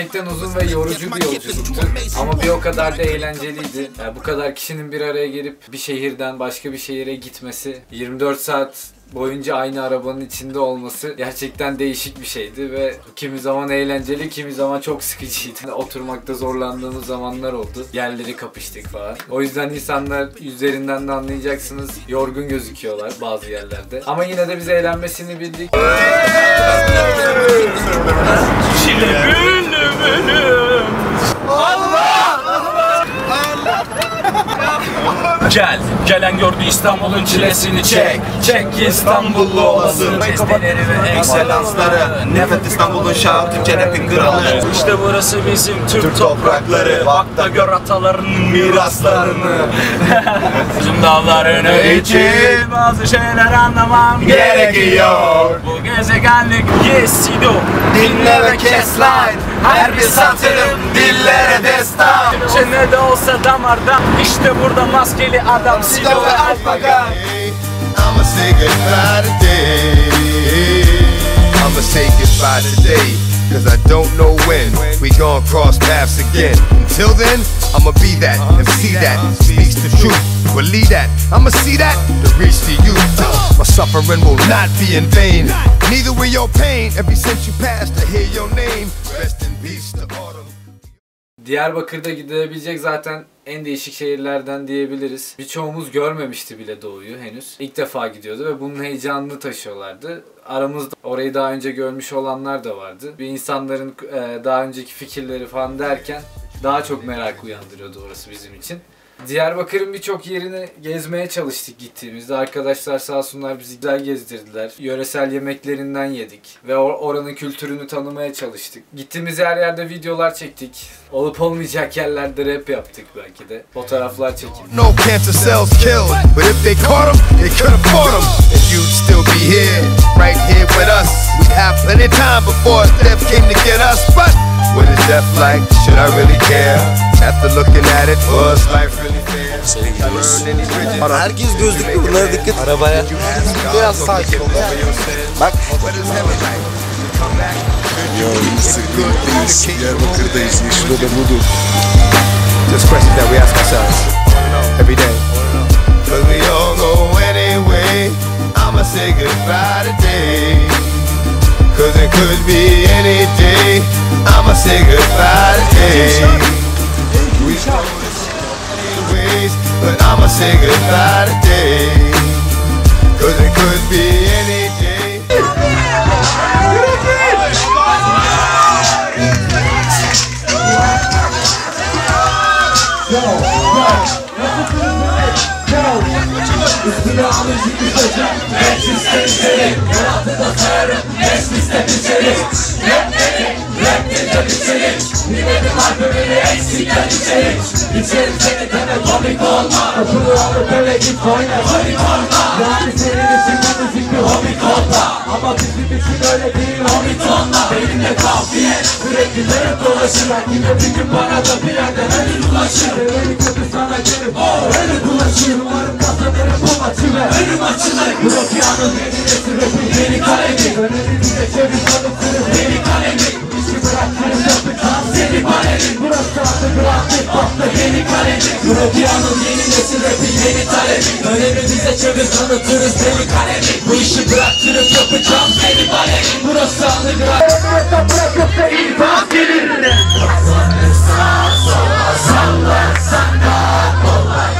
Gerçekten uzun ve yorucu bir yolculuktu ama bir o kadar da eğlenceliydi. Yani bu kadar kişinin bir araya gelip bir şehirden başka bir şehire gitmesi, 24 saat boyunca aynı arabanın içinde olması gerçekten değişik bir şeydi ve kimi zaman eğlenceli, kimi zaman çok sıkıcıydı. Oturmakta zorlandığımız zamanlar oldu. Yerleri kapıştık falan. O yüzden insanlar yüzlerinden de anlayacaksınız yorgun gözüküyorlar bazı yerlerde. Ama yine de biz eğlenmesini bildik. Gel, gelen gördü İstanbul'un çilesini çek. Çek İstanbullu olasın. Besteleri ve ekselansları. Nefret İstanbul'un şahı Türkçe rapin kralı. İşte burası bizim Türk toprakları. Bak da gör atalarının miraslarını. Bizim dağlarını için Bazı şeyler anlamam gerekiyor. Bu gezegenlik yesido Dinle ve kes lan. Her bir satırım dillere destan Türkçe ne de olsa damarda İşte burada maskeli adam Sido ve Alpaga I'ma say goodbye today. I'ma say goodbye today. Cause I don't know when we gon' cross paths again. Until then, I'ma be that and see that speaks the truth. Believe that, I'ma see that to reach to you. My suffering will not be in vain. Neither will your pain. Every since you passed, I hear your name. Rest in peace to autumn. Diyarbakır'da gidilebilecek zaten en değişik şehirlerden diyebiliriz. Birçoğumuz görmemişti bile Doğu'yu henüz. İlk defa gidiyordu ve bunun heyecanını taşıyorlardı. Aramızda orayı daha önce görmüş olanlar da vardı. Bir insanların e, daha önceki fikirleri falan derken daha çok merak uyandırıyordu orası bizim için. Diyarbakır'ın birçok yerini gezmeye çalıştık gittiğimizde. Arkadaşlar sağ olsunlar bizi güzel gezdirdiler. Yöresel yemeklerinden yedik. Ve or- oranın kültürünü tanımaya çalıştık. Gittiğimiz her yerde videolar çektik. Olup olmayacak yerlerde rap yaptık belki de. Fotoğraflar çekildik. No death like? Should I really care? After looking at it, was life really fair? Herkes gözlüklü bunlara dikkat Arabaya Biraz sakin ol Bak back. Diyarbakır'dayız. Diyarbakır'dayız. Yeşil Oda budur. Just questions that we ask ourselves every day. Cause we all go anyway. I'ma say goodbye today. Cause it could be any day. I'ma say goodbye today. We go ways, but I'ma say goodbye today. Cause it could be any day. İstilamı yıkacak mecliste içeri. Yaratı da sayarım mecliste biçeri Rap dedi, rap dedi biçeri Nimedim albümünü eksikten içeri. İçerim seni deme komik olma. Okulu alıp eve git oyna komik olma. Yani senin için bu müzik bir hobi kolla Ama bizim için öyle değil hobi kolla Benimle kafiye sürekli dönüp dolaşırlar Yine bir gün bana da bir yerden ölü ulaşır. Öyle kötü sana gelip oh, öyle bulaşır Umarım Yine bu maçı ve önüm açılır Blokyanın yeni nesil rapin yeni kalemi. Önümü bize çevir alıp kırıp yeni kalemi. İşi bırak kırıp yapıp dans edip alevi Burası artık grafik patlı yeni kalemi. Blokyanın yeni nesil rapin yeni talebi Önümü bize çevir tanıtırız deli kalemi. Bu işi bırak kırıp yapacağım seni alevi Burası artık grafik Bırakıp bırakıp da infaz gelir. Salla salla salla salla kolay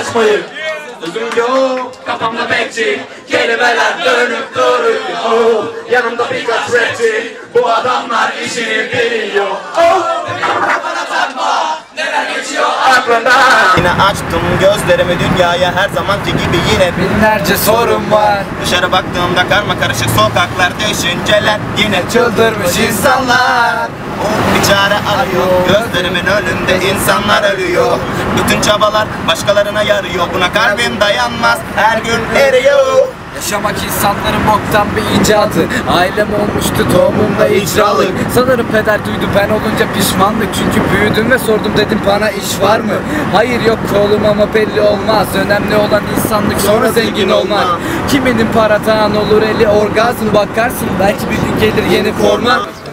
açmayı. Uzun yol kafamda bekçi Kelimeler dönüp duruyor Yanımda birkaç rapçi Bu adamlar işini biliyor oh. Bana takma ne Yine açtım gözlerimi dünyaya her zamanki gibi yine Binlerce sorun var. Dışarı baktığımda karma karışık sokaklar düşünceler Yine Çıldırmış insanlar. Çare arıyor. Gözlerimin önünde insanlar ölüyor. Bütün çabalar başkalarına yarıyor. Buna kalbim dayanmaz. Her gün eriyor. Yaşamak insanların boktan bir icadı. Ailem olmuştu tohumumda icralık. Sanırım peder duydu ben olunca pişmanlık. Çünkü büyüdüm ve sordum dedim bana iş var mı? Hayır yok oğlum ama belli olmaz. Önemli olan insanlık sonra zengin olmak. Kiminin paradan olur eli orgazm Bakarsın. Belki bir gün gelir yeni format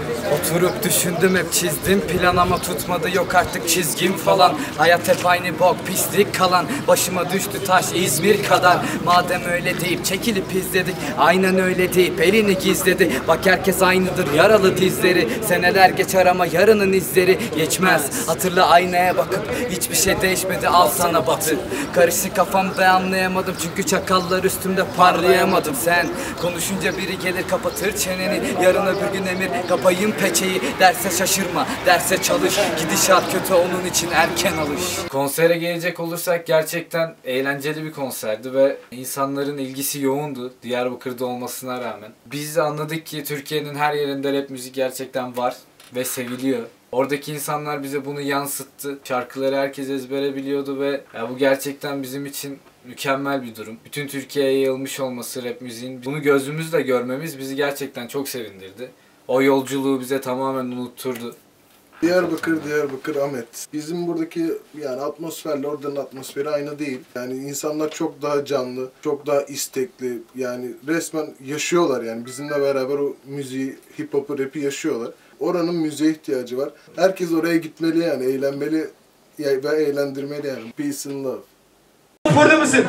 Oturup düşündüm hep çizdim. Plan ama tutmadı yok artık çizgim falan. Hayat hep aynı bok pislik kalan. Başıma düştü taş İzmir kadar. Madem öyle deyip çekilip izledik Aynen öyle deyip elini gizledi. Bak herkes aynıdır yaralı dizleri. Seneler geçer ama yarının izleri geçmez. Hatırla aynaya bakıp hiçbir şey değişmedi al sana batı. Karışık kafamda anlayamadım çünkü çakallar üstümde parlayamadım. Sen konuşunca biri gelir kapatır çeneni. Yarın öbür gün emir kapayım peçeyi Derse şaşırma derse çalış Gidişat kötü onun için erken alış Konsere gelecek olursak gerçekten eğlenceli bir konserdi ve insanların ilgisi yoğundu Diyarbakır'da olmasına rağmen. Biz de anladık ki Türkiye'nin her yerinde rap müzik gerçekten var ve seviliyor. Oradaki insanlar bize bunu yansıttı. Şarkıları herkes ezbere biliyordu ve ya bu gerçekten bizim için mükemmel bir durum. Bütün Türkiye'ye yayılmış olması rap müziğin bunu gözümüzle görmemiz bizi gerçekten çok sevindirdi. O yolculuğu bize tamamen unutturdu. Diyarbakır, Diyarbakır, Ahmet. Bizim buradaki yani atmosferle oranın atmosferi aynı değil. Yani insanlar çok daha canlı, çok daha istekli. Yani resmen yaşıyorlar yani bizimle beraber o müziği, hip hop'u, rap'i yaşıyorlar. Oranın müziğe ihtiyacı var. Herkes oraya gitmeli yani, eğlenmeli ve eğlendirmeli yani. Peace and love. Burada mısın?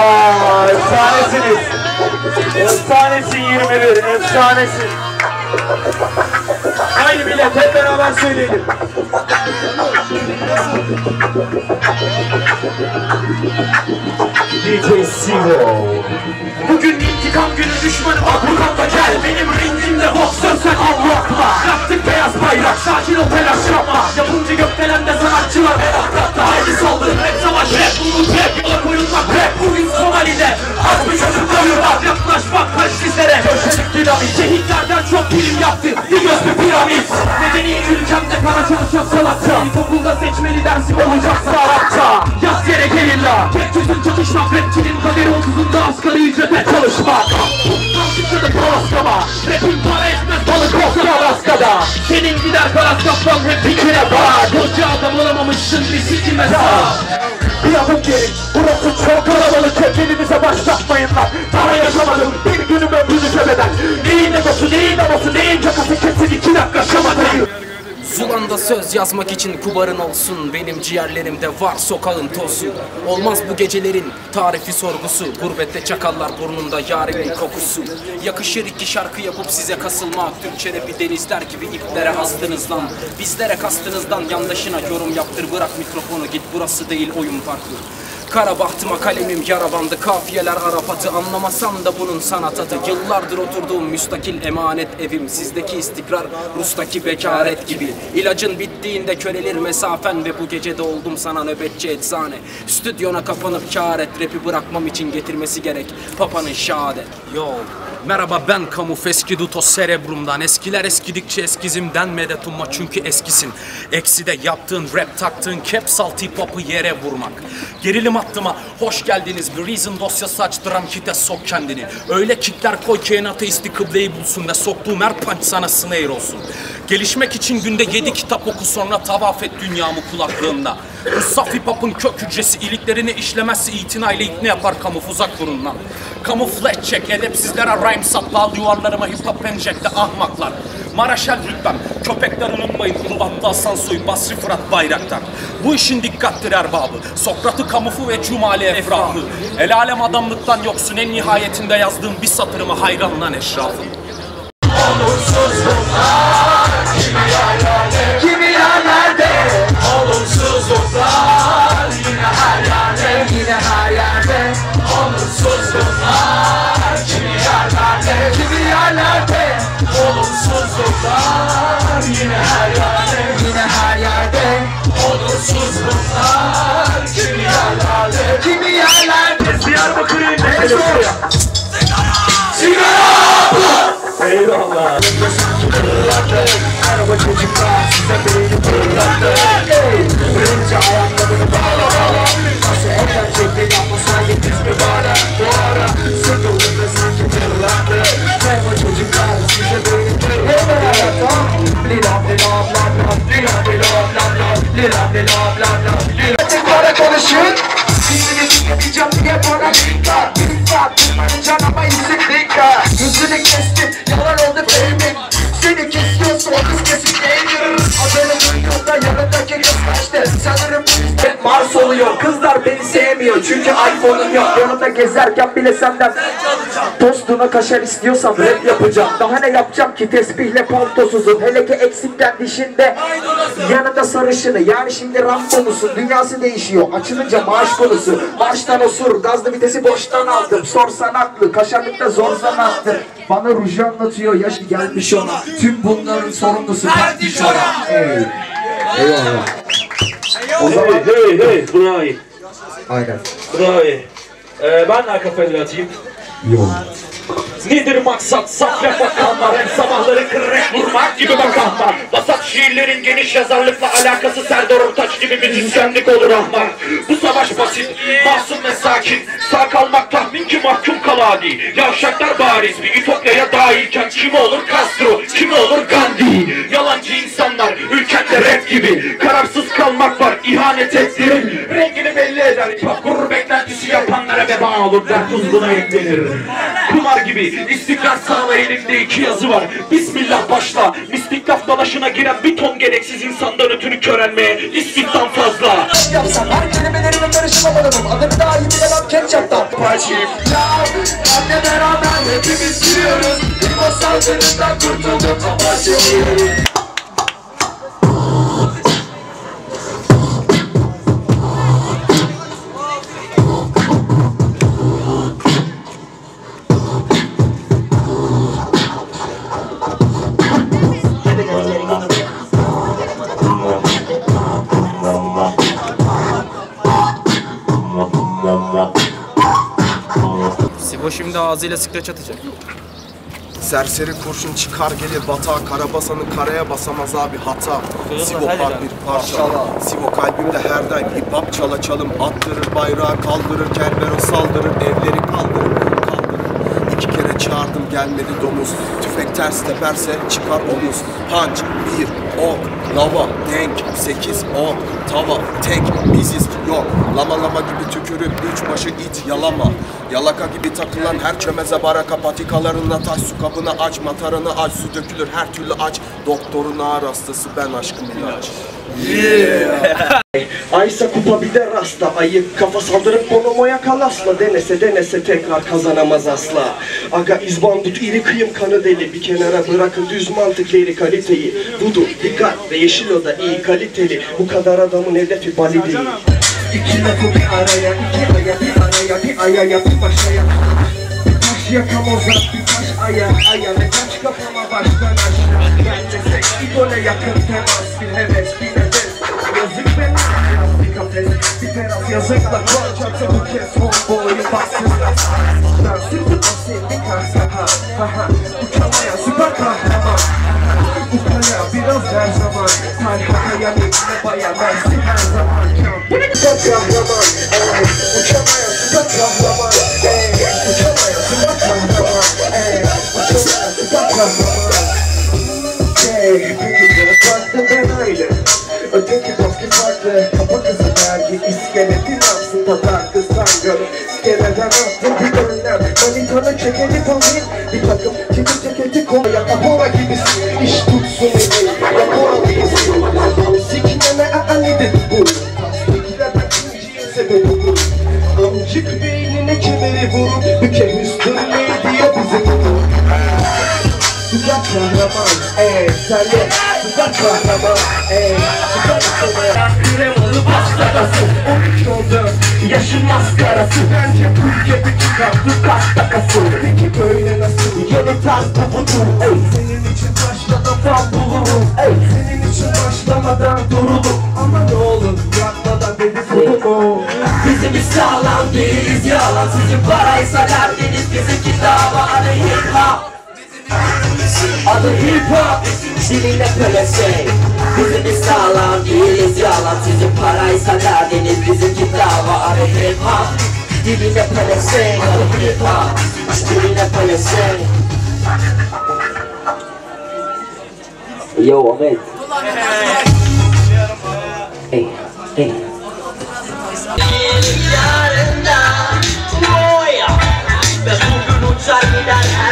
Aa, efsanesiniz. Efsanesin 21, efsanesin. Haydi millet hep beraber söyleyelim. DJ Sivo. Bugün intikam günü düşmanı bak buradan gel Benim ringimde boksör sen Allah'la Yaktık beyaz bayrak sakin ol telaş yapma Yapımcı gökdelende sanatçılar Meraklatta haydi saldır rap savaş rap Bulun çalışan sanatçı İlkokulda seçmeli dersim olacaksa Arapça. Yaz yere gerilla Tek çözüm çatışmak Rapçinin kaderi otuzunda asgari ücrete çalışmak. Kalkıkça da palaskama. Rapin para etmez balık olsa Alaska'da. Senin gider karas kaplan hep fikrine bak Koca adam olamamışsın bir siki mesaj bir adım geri Burası çok kalabalık. Kendinize başlatmayın lan. Daha yaşamadım Bir günüm ömrünü sebeden Neyin egosu neyin namusu neyin cakası Kesin iki dakika şamatayı Zulanda söz yazmak için kubarın olsun. Benim ciğerlerimde var sokağın tozu. Olmaz bu gecelerin tarifi sorgusu. Gurbette çakallar burnunda yarimin kokusu. Yakışır iki şarkı yapıp size kasılmak. Türkçe rapi denizler gibi iplere astınız lan. Bizlere kastınızdan yandaşına yorum yaptır. Bırak mikrofonu git. Burası değil oyun parkı Kara bahtıma kalemim yara bandı Kafiyeler Arapatı anlamasam da bunun sanat adı Yıllardır oturduğum müstakil emanet evim. Sizdeki istikrar Rus'taki bekaret gibi. İlacın bittiğinde körelir mesafen Ve bu gecede oldum sana nöbetçi eczane. Stüdyona kapanıp kâr Rapi bırakmam için getirmesi gerek. Papanın şehadet. Yo Merhaba ben Kamu Feskidutos Cerebrum'dan. Eskiler eskidikçe eskizimden medet umma çünkü eskisin. Eksi de yaptığın rap taktığın capsal tip yere vurmak. Gerilim attıma hoş geldiniz. Bir reason dosyası açtıran kite sok kendini. Öyle kickler koy ki en kıbleyi bulsun Ve soktuğum her punch sana snare olsun Gelişmek için günde yedi kitap oku sonra tavaf et dünyamı kulaklığında Bu saf hip kök hücresi iliklerini işlemezse itinayla ikne yapar kamuf uzak durun lan Kamufle çek edepsizlere rhyme sat Bal yuvarlarıma hip hop enjekte ahmaklar. Maraşel rütbem köpekler unutmayın Ulubatlı Asansoy Basri Fırat Bayraktar. Bu işin dikkattir erbabı Sokrat'ı kamufu ve Cumali Efrahı. El alem adamlıktan yoksun en nihayetinde yazdığım bir satırımı hayranlan eşrafım. Kimi Eyvallah. Araba çocuklar size beyni fırlattı Birinci ayaklarını bağla bağla Nasıl eğlenceli yapma sanki biz mi bana Bu ara sıkıldım ve sanki fırlattı Merhaba çocuklar size beyni fırlattı Lilam lilam lam lam Lilam lilam lam lam Lilam lilam lam lam Lilam Para konuşun Dizini dinleyeceğim diye bana dikkat Düşmanın canıma yüzük dikkat Yüzünü kestim. Yalan oldu beynim Seni kesiyorsa o kız kesin değilim Adını duyduğumda yanındaki kız kaçtı. Sanırım bu yüzden Mars oluyor. Kızlar beni sevmiyor. Çünkü iPhone'um yok. Yanımda gezerken bile senden Tostuna kaşar istiyorsan rap yapacağım. Daha ne yapacağım ki? Tespihle paltosuzum. Hele ki eksikken dişinde. Yanında sarışını. Yani şimdi Rambo musun Dünyası değişiyor. Açılınca maaş konusu. Marştan osur. Gazlı vitesi boştan aldım. Sorsan haklı. Kaşarlıkta zor zanattır Bana ruju anlatıyor. Yaşı gelmiş ona. Tüm bunların sorumlusu Fatih Şora Ey Eyvallah O zaman hey hey bravo. Aynen. Bravo. Ee, ben de arka pedal atayım. Yok Nedir maksat? Safya bakanlar Hep sabahları kırrek vurmak gibi bakanlar Vasat şiirlerin geniş yazarlıkla alakası Serdar Ortaç gibi müzisyenlik olur ahmak Bu savaş basit, masum ve sakin. Sağ kalmak tahmin ki mahkum kaladi Yavşaklar bariz bir ütopyaya dahilken Kimi olur Castro, kimi olur Gandhi? Yalancı insanlar ülkende rap gibi. Kararsız kalmak var ihanet ettirir. Rengini belli eder Bak gurur beklentisi yapanlara veba olur Dert uzguna eklenir Kumar gibi istikrar sağla elimde iki yazı var. Bismillah başla Mistik laf dalaşına giren bir ton gereksiz insandan ötürü körelmeye İstihdam fazla. Yapsam her kelimelerime karışmamadım Adını daha iyi bilemem ketçaptan Parçayım Ya anne beraber hepimiz gülüyoruz İbo salgınından kurtulduk. Ama şimdi ağzıyla sıkreç atacak. Serseri kurşun çıkar gelir batağa Karabasan'ı karaya basamaz abi hata. Sivo par bir parça. Sivo kalbimde her daim hip hop çala çalım Attırır bayrağı kaldırır Kerbero saldırır Evleri kaldırır kaldırır. İki kere çağırdım gelmedi domuz. Tüfek ters teperse çıkar omuz. Punch, bir, ok, lava, denk Sekiz, ok, tava, tek Biziz yok. Lama lama gibi tükürüp üç başı it yalama Yalaka gibi takılan her çömeze baraka patikalarında taş su kabını aç matarını aç su dökülür her türlü aç. Doktorun ağır hastası ben aşkım ilaç. Aysa kupa bir de rasta Ayıp. Kafa saldırıp bonomoya kalasla. Denese denese tekrar kazanamaz asla. Aga izbandut iri kıyım kanı deli. Bir kenara bırakın düz mantık leri kaliteyi. Budu dikkat ve yeşil oda iyi kaliteli. Bu kadar adamın hedefi bali değil. İki lafı bir araya iki aya bir araya bir ayaya bir başaya. Bir taş yakamoz at bir taş aya aya. Ve kaç kafama baştan aşağı Gelmesek idole yakın temas Bir heves bir nefes. Yazık be biraz bir kafes Bir teras. Yazıkla kol çatı bu kez Homeboy'u baksız Ben sırtım asil bir kahkaha Haha uçamaya süper kahraman. Ukala biraz her zaman. Talha'ya ne baya mersi her zaman. Kahraman kahraman Uçamaya Öteki baskı farklı Kapa kızı dergi iskeletin altında dargı sangalı İskeleden attım bir önlem Manitanı çekeni panik ey sen ye Süper kahraman, ey Süper kahraman Kremalı pastakası 13 oldu Yaşın maskarası. Bence bu ülke bir çıkarttı kaç takası Peki böyle nasıl? Yanı ters budur Ey. Senin için başladan fal bulurum Ey. Senin için başlamadan durulur. Ama ne olur yapmadan dedikodu mu Bizim bir sağlam değiliz yalan. Sizin para paraysa derdiniz bizimki dava hip hop Adı hip hop Dilinde pölese Bizimiz sağlam değiliz yalan. Sizin paraysa derdiniz bizimki dava. Adı hip hop Dilinde pölese Adı hip hop Dilinde pölese Yo Ahmet. Ey, ey yarında Oya Ve bugün uçar gider her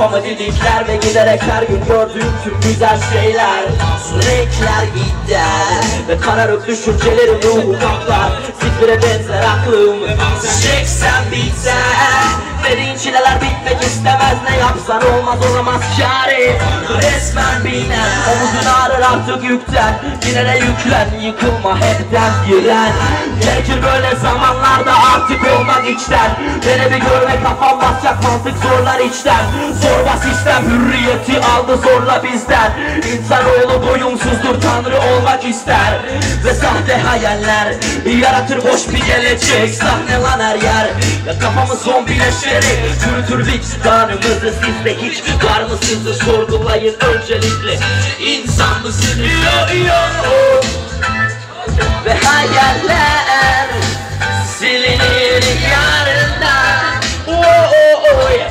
Ve kafamı didikler ve giderek her gün gördüğüm tüm güzel şeyler. Renkler gider Ve kararıp düşüncelerim ruhu kaplar. Zifire benzer aklım. Çeksen biter Dediğin çileler bitmek istemez. Ne yapsan olmaz olamaz çare. Resmen biner. Omuzun ağrır artık yükten Yine yüklen. Yıkılma hepten giren. Gerekir böyle zamanlarda artık olmak içten. Beni bir görme kafam basacak mantık zorlar içten. Zorba sistem hürriyeti aldı zorla bizden. İnsanoğlu doyumsuzdur tanrı olmak ister. Ve sahte hayaller yaratır boş bir gelecek. Sahne lan her yer. Ya kafamız zombileşerek Çürütür vicdanımızı sizde hiç Var mısınız sorgulayın. Öncelikle İnsan mısın yo yo Ve hayaller silinir yarından. Oh oh oh yeah.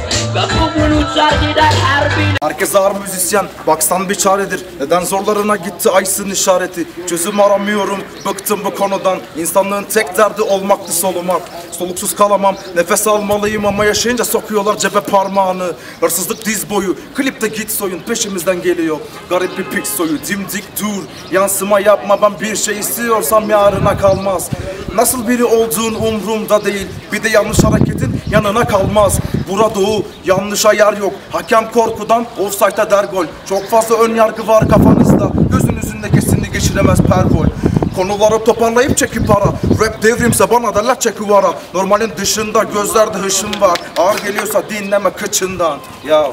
Herkes ağır müzisyen, baksan bir çaredir. Neden zorlarına gitti Aysin işareti? Çözüm aramıyorum, bıktım bu konudan. İnsanlığın tek derdi olmaktı solumak Soluksuz kalamam, nefes almalıyım ama yaşayınca sokuyorlar cebe parmağını. Hırsızlık diz boyu, klipte git soyun peşimizden geliyor. Garip bir pik soyu, dimdik dur. Yansıma yapma ben bir şey istiyorsam yarına kalmaz. Nasıl biri olduğun umrumda değil. Bir de yanlış hareketin yanına kalmaz. Bura doğu, yanlışa yer yok. Hakem korkudan offside'a der gol. Çok fazla ön yargı var kafanızda. Gözünüzün kesinlikle geçiremez pergol. Konuları toparlayıp çekip para Rap devrimse bana la çekivara Normalin dışında gözlerde hışım var. Ağır geliyorsa dinleme kıçından. Ya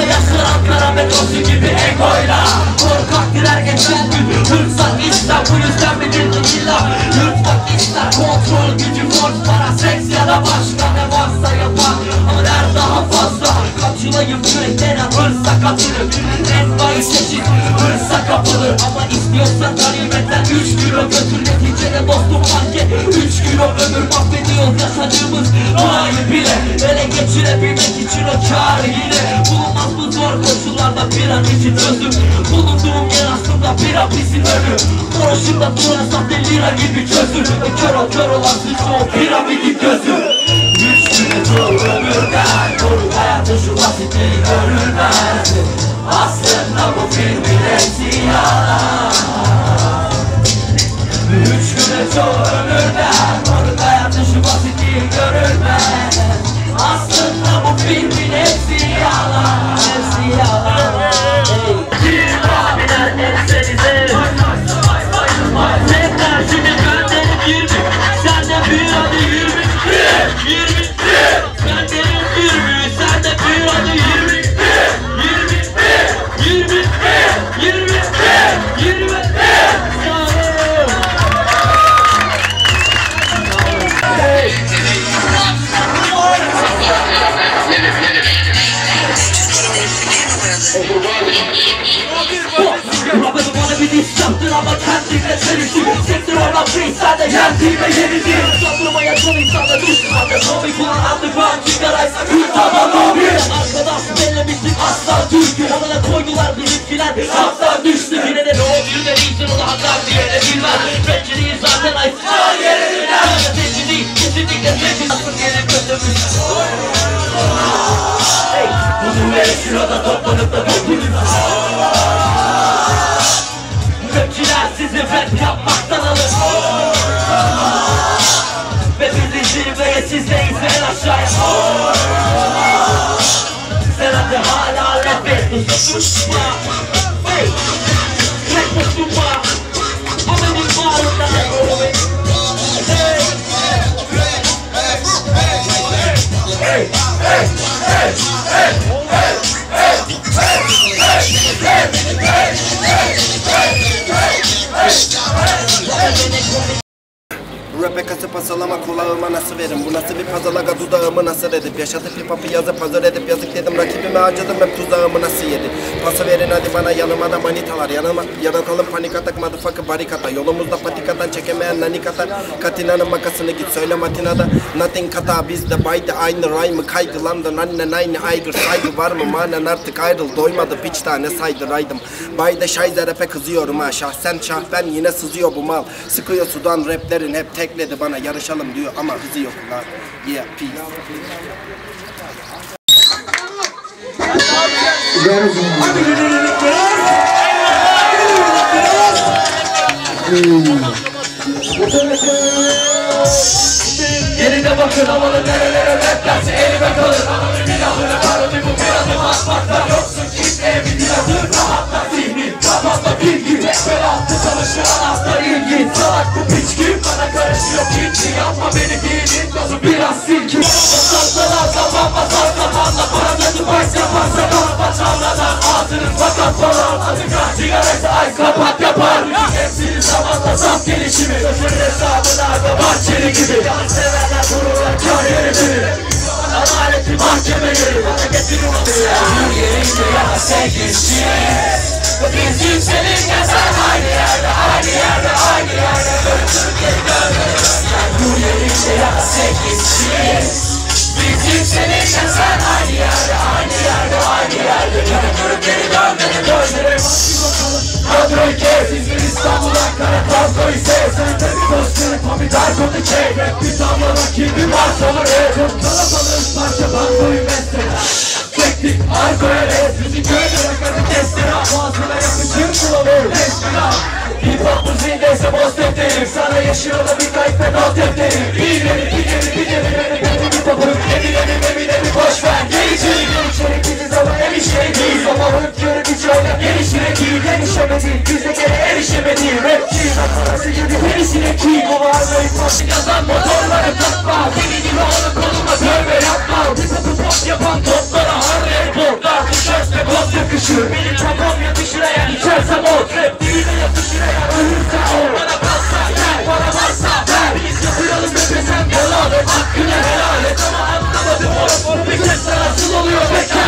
Yaşaran kara metrosu gibi egoyla Korkak girer geçen gün. Hırsak ister bu yüzden bilir ki illa? Yırtmak ister kontrol gücü force para Seks ya da başka ne varsa yapar. Ama der daha fazla. Kaçılayım yüreklenen hırsa katılır En bayi seçim hırsa kapılır Ama istiyorsan ganimetten 3 kilo götür. Neticede dostum fark et koşullarda bir an için özüm Bulunduğum yer aslında bir hapisin önü. Oruçumda duran sahte lira gibi çözüm Ve kör ol kör olan suçlu o piramidin gözü. Üç güne çoğu ömürden Koru hayatı şu basit değil görülmez Aslında bu filmin hepsi yalan Üç güne çoğu ömürden Koru hayatı şu basit değil görülmez Hey Rap tutma Rap'e pasalama kulağıma nasıl verim? Bu nasıl bir pazalaga dudağımı nasıl edip? Yaşatıp hip hop'u yazıp hazır edip yazık dedim Rakibime harcadım hep tuzağımı nasıl yedi Pası verin hadi bana yanıma da manitalar. Yanıma yanakalım panik atak motherfucker barikata. Yolumuzda patikadan çekemeyen nanik atar Katinanın makasını git söyle matinada. Nothing kata bizde baydı aynı rhyme'ı Kaygılandın annen aynı aygır Saygı var mı? Manen artık ayrıl Doymadı. Piç tane saydıraydım Bayda şayze rap'e kızıyorum ha. Şahsen şahben yine sızıyor bu mal. Sıkıyor sudan raplerin hep tekledi bana Yarışalım diyor ama hızı yok lan. Yeah peace. Geride bakın havalı nerelere dersi elime kalır Ananı günahını parodi bu bir adım atmakta Yoksun kimseye bir dinatır Rahatla zihnin kafamda bilgi. Hep altı çalışır anahtar ilgi. Salak bu piç bahçeli gibi. Severler vururlar kar yeri Adaleti mahkemeleri bana getiriyor Yürü yerince yana sevgisi Biz yükselirken sen aynı yerde Aynı yerde aynı yerde. Geri dönmene Yürü yerince yana sevgisi Biz yükselirken sen yerde Yürü geri dönmene Gözlerim Kadroyu kes İzmir İstanbul Ankara Tabloyu sev Sen de bir dostları Pomidor kodu çek. Rap bir damla rakibi var olur et Çok kalabalığız parça bandoyu mesela. Teknik argoya res Müzik öyle rakarı kestir. Boğazına yapışır kılavur Resmina Hip hop müziğindeyse boz defterim Sana yaşıyorla bir kayıt ve not defterim İyileri bir geri bir geri beni beni hip hop'un Eminelim eminelim boş ver. Gel içeri değil Ama hıp körü bir çayla gelişine değil Gelişemedi bize gene erişemedi Rapçi nasıl gibi penisine ki. Varlığı koşu yazan motorları takma. Deli gibi onu koluma dövme yapma. Hop'u pop yapan toplara harre Borda düşerse kot yakışır Benim çapam yatışır eğer içersem o Rap de yatışır eğer ölürse o Bana kalsa gel bana varsa ver. Biz yapıyalım rap'e sen yalan. Hakkını helal et ama anlamadım. Oğlum Bir kez nasıl oluyor. Bekar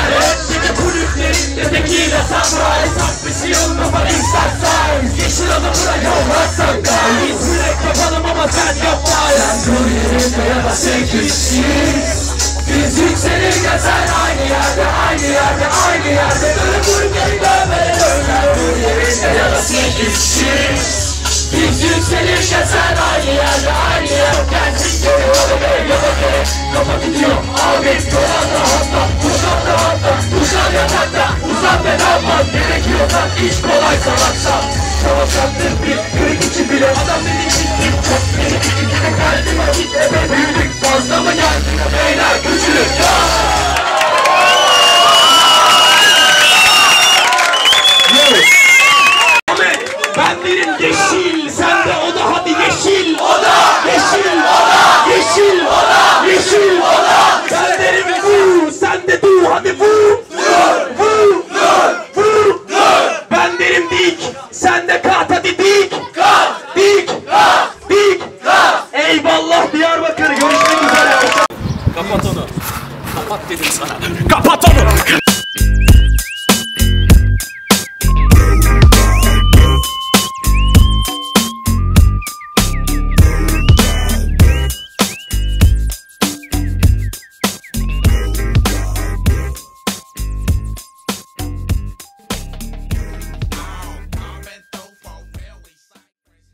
abi dolan rahatla Uzan rahatla, uzan yatakta Uzan ve dalmaz gerekiyorsa iş kolay salaksa Savaş yaptın bir kırık içi Adam dedi gitti çok beni geldim Vakit eve büyüdük fazla mı geldik Beyler küçülük ya